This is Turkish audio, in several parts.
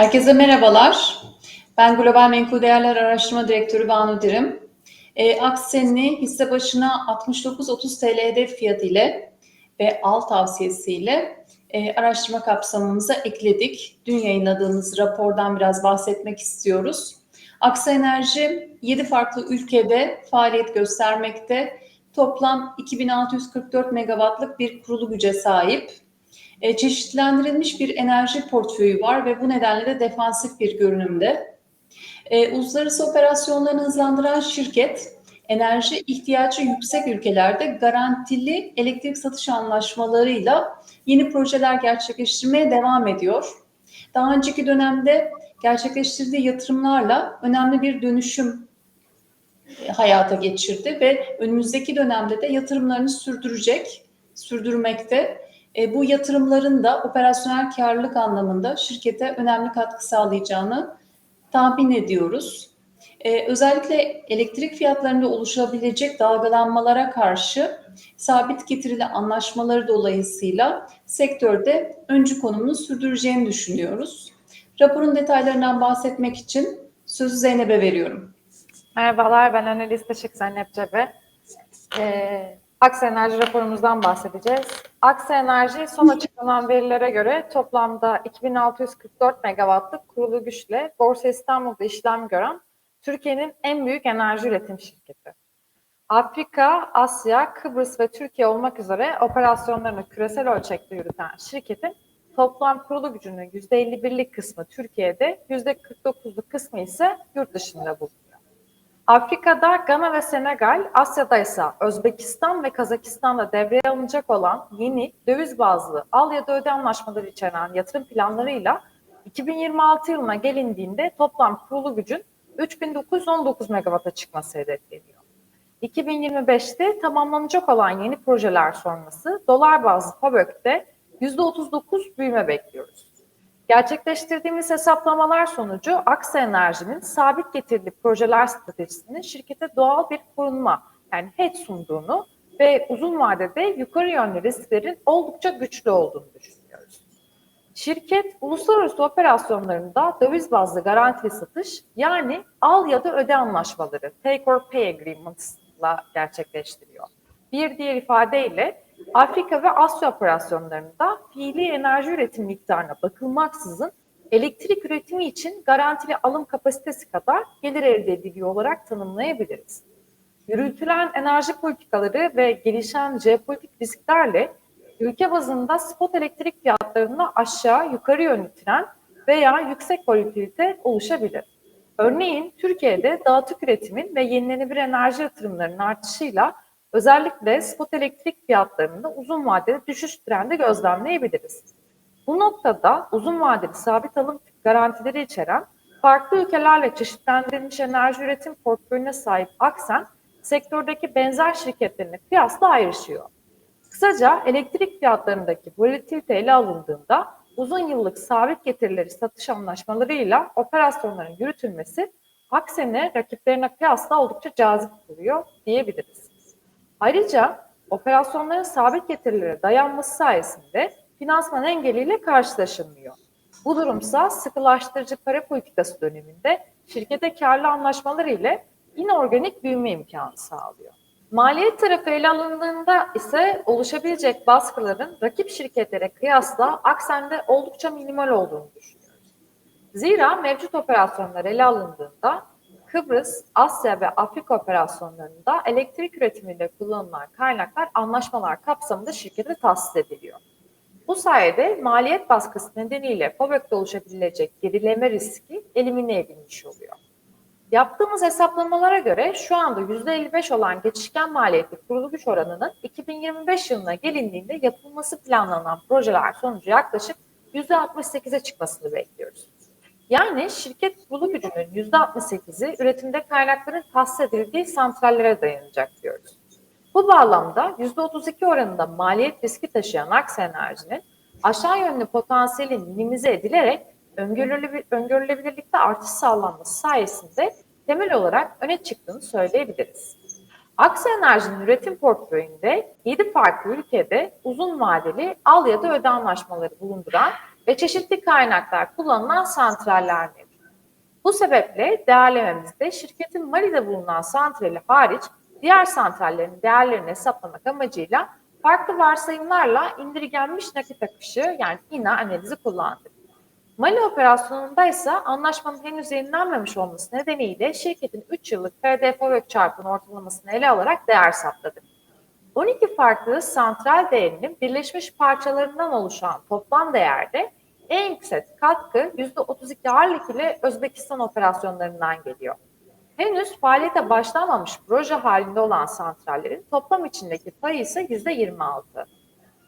Herkese merhabalar. Ben Global Menkul Değerler Araştırma Direktörü Banu Dirim. E, Aksen'i hisse başına 69.30 TL hedef fiyatı ile ve al tavsiyesiyle e, araştırma kapsamımıza ekledik. Dün yayınladığımız rapordan biraz bahsetmek istiyoruz. Aksa Enerji 7 farklı ülkede faaliyet göstermekte. Toplam 2644 megawattlık bir kurulu güce sahip. E, çeşitlendirilmiş bir enerji portföyü var ve bu nedenle de defansif bir görünümde. E, uluslararası operasyonlarını hızlandıran şirket, enerji ihtiyacı yüksek ülkelerde garantili elektrik satış anlaşmalarıyla yeni projeler gerçekleştirmeye devam ediyor. Daha önceki dönemde gerçekleştirdiği yatırımlarla önemli bir dönüşüm hayata geçirdi ve önümüzdeki dönemde de yatırımlarını sürdürecek, sürdürmekte. E, bu yatırımların da operasyonel karlılık anlamında şirkete önemli katkı sağlayacağını tahmin ediyoruz. E, özellikle elektrik fiyatlarında oluşabilecek dalgalanmalara karşı sabit getirili anlaşmaları dolayısıyla sektörde öncü konumunu sürdüreceğini düşünüyoruz. Raporun detaylarından bahsetmek için sözü Zeynep'e veriyorum. Merhabalar, ben analist Işık Zeynep Cebe. Ee, Aksa Enerji raporumuzdan bahsedeceğiz. Aksa Enerji son açıklanan verilere göre toplamda 2644 megawattlık kurulu güçle Borsa İstanbul'da işlem gören Türkiye'nin en büyük enerji üretim şirketi. Afrika, Asya, Kıbrıs ve Türkiye olmak üzere operasyonlarını küresel ölçekte yürüten şirketin toplam kurulu gücünün %51'lik kısmı Türkiye'de, %49'luk kısmı ise yurt dışında bulunuyor. Afrika'da Gana ve Senegal, Asya'da ise Özbekistan ve Kazakistan'da devreye alınacak olan yeni döviz bazlı al ya da öde anlaşmaları içeren yatırım planlarıyla 2026 yılına gelindiğinde toplam kurulu gücün 3919 megawata çıkması hedefleniyor. 2025'te tamamlanacak olan yeni projeler sonrası dolar bazlı FABÖK'te %39 büyüme bekliyoruz. Gerçekleştirdiğimiz hesaplamalar sonucu Aksa Enerji'nin sabit getirili projeler stratejisinin şirkete doğal bir korunma yani hedge sunduğunu ve uzun vadede yukarı yönlü risklerin oldukça güçlü olduğunu düşünüyoruz. Şirket uluslararası operasyonlarında döviz bazlı garantili satış yani al ya da öde anlaşmaları take or pay agreements'la gerçekleştiriyor. Bir diğer ifadeyle Afrika ve Asya operasyonlarında fiili enerji üretim miktarına bakılmaksızın elektrik üretimi için garantili alım kapasitesi kadar gelir elde ediliyor olarak tanımlayabiliriz. Yürütülen enerji politikaları ve gelişen jeopolitik risklerle ülke bazında spot elektrik fiyatlarında aşağı yukarı yönlü tren veya yüksek volatilite oluşabilir. Örneğin Türkiye'de dağıtık üretimin ve yenilenebilir enerji yatırımlarının artışıyla Özellikle spot elektrik fiyatlarında uzun vadeli düşüş trendi gözlemleyebiliriz. Bu noktada uzun vadeli sabit alım garantileri içeren farklı ülkelerle çeşitlendirilmiş enerji üretim portföyüne sahip Aksen, sektördeki benzer şirketlerine kıyasla ayrışıyor. Kısaca elektrik fiyatlarındaki volatilite ele alındığında uzun yıllık sabit getirileri satış anlaşmalarıyla operasyonların yürütülmesi Aksen'e rakiplerine kıyasla oldukça cazip duruyor diyebiliriz. Ayrıca operasyonların sabit getirilere dayanması sayesinde finansman engeliyle karşılaşılmıyor. Bu durumsa sıkılaştırıcı para politikası döneminde şirkete karlı anlaşmalar ile inorganik büyüme imkanı sağlıyor. Maliyet tarafı ele alındığında ise oluşabilecek baskıların rakip şirketlere kıyasla Aksen'de oldukça minimal olduğunu düşünüyoruz. Zira mevcut operasyonlar ele alındığında Kıbrıs, Asya ve Afrika operasyonlarında elektrik üretimiyle kullanılan kaynaklar anlaşmalar kapsamında şirkete tahsis ediliyor. Bu sayede maliyet baskısı nedeniyle FOBÖK'te oluşabilecek gerileme riski elimine edilmiş oluyor. Yaptığımız hesaplamalara göre şu anda %55 olan geçişken maliyetli kurulu güç oranının 2025 yılına gelindiğinde yapılması planlanan projeler sonucu yaklaşık %68'e çıkmasını bekliyoruz. Yani şirket kurulu gücünün %68'i üretimde kaynakların tahsis edildiği santrallere dayanacak diyoruz. Bu bağlamda %32 oranında maliyet riski taşıyan Aksa Enerji'nin aşağı yönlü potansiyelin minimize edilerek öngörülebilirlikte artış sağlanması sayesinde temel olarak öne çıktığını söyleyebiliriz. Aksa Enerji'nin üretim portföyünde 7 farklı ülkede uzun vadeli al ya da öde anlaşmaları bulunduran ve çeşitli kaynaklar kullanılan santraller mevcut. Bu sebeple değerlememizde şirketin Mali'de bulunan santrali hariç diğer santrallerin değerlerini hesaplamak amacıyla farklı varsayımlarla indirgenmiş nakit akışı yani INA analizi kullandık. Mali operasyonunda ise anlaşmanın henüz yayınlanmamış olması nedeniyle şirketin 3 yıllık PDFO çarpının ortalamasını ele alarak değer saptadık. 12 farklı santral değerinin birleşmiş parçalarından oluşan toplam değerde en yüksek katkı %32 ağırlık ile Özbekistan operasyonlarından geliyor. Henüz faaliyete başlamamış proje halinde olan santrallerin toplam içindeki payı ise %26.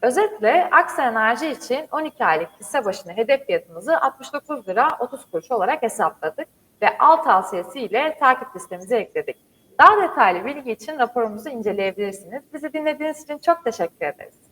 Özetle Aksa Enerji için 12 aylık hisse başına hedef fiyatımızı 69 lira 30 kuruş olarak hesapladık ve al tavsiyesi ile takip listemize ekledik. Daha detaylı bilgi için raporumuzu inceleyebilirsiniz. Bizi dinlediğiniz için çok teşekkür ederiz.